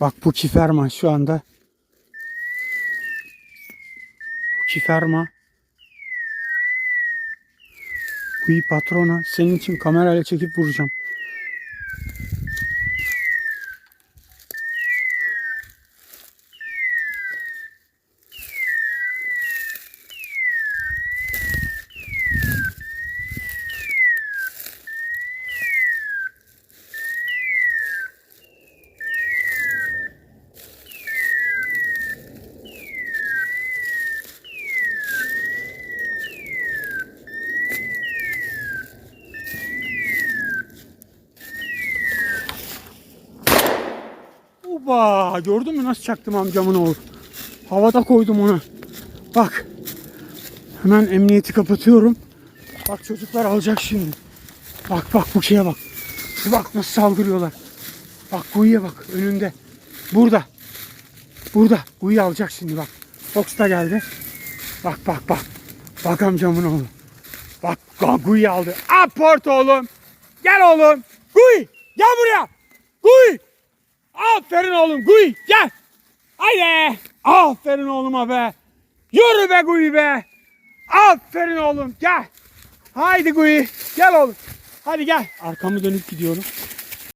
Bak bu kiferma şu anda. Bu kiferma. Kuyu patrona. Senin için kamerayla çekip vuracağım. Oba gördün mü nasıl çaktım amcamın oğlu. Havada koydum onu. Bak. Hemen emniyeti kapatıyorum. Bak çocuklar alacak şimdi. Bak bak bu şeye bak. Bak nasıl saldırıyorlar. Bak kuyuya bak önünde. Burada. Burada. Kuyu alacak şimdi bak. Fox da geldi. Bak bak bak. Bak amcamın oğlu. Bak kuyu aldı. Aport oğlum. Gel oğlum. Kuy. Gel buraya. Kuy. Aferin oğlum Guy gel. Haydi. Aferin oğluma be. Yürü be Guy be. Aferin oğlum gel. Haydi Guy. Gel oğlum. Hadi gel. Arkamı dönüp gidiyorum.